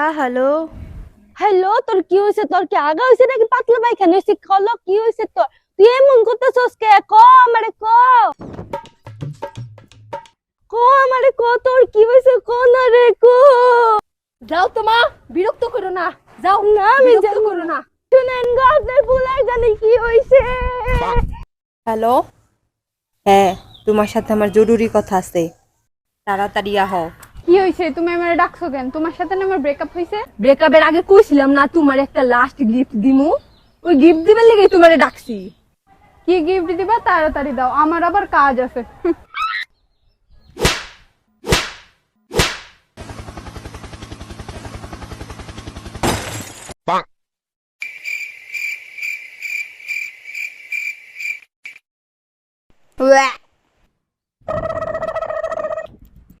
হ্যাঁ hello. Hello তোর কি হয়েছে? তোর কি আগা হয়েছে নাকি পাতলা পায়খানা হয়েছে? কলো কি হয়েছে তোর? তুই এমন করতেছস কে? ক আমারে ক। ক আমারে ক তোর কি হয়েছে? ক না রে ক। যাও তো মা বিরক্ত করো না। যাও না আমি বিরক্ত করো না। শুনেন গো আপনার ফুলার জানি কি হয়েছে? হ্যালো? হ্যাঁ তোমার সাথে আমার জরুরি কথা আছে। তাড়াতাড়ি আহ। কি হয়েছে তুমি আমার ডাকছো কেন? তোমার সাথে না আমার ব্রেকআপ হয়েছে ব্রেকআপের আগে কইছিলাম না তোমার একটা লাস্ট গিফট দিমু। ওই গিফট দিবার লেগে তোমারে ডাকছি। কি গিফট দিবা? তাড়াতাড়ি দাও। আমার আবার কাজ আছে। ওয়া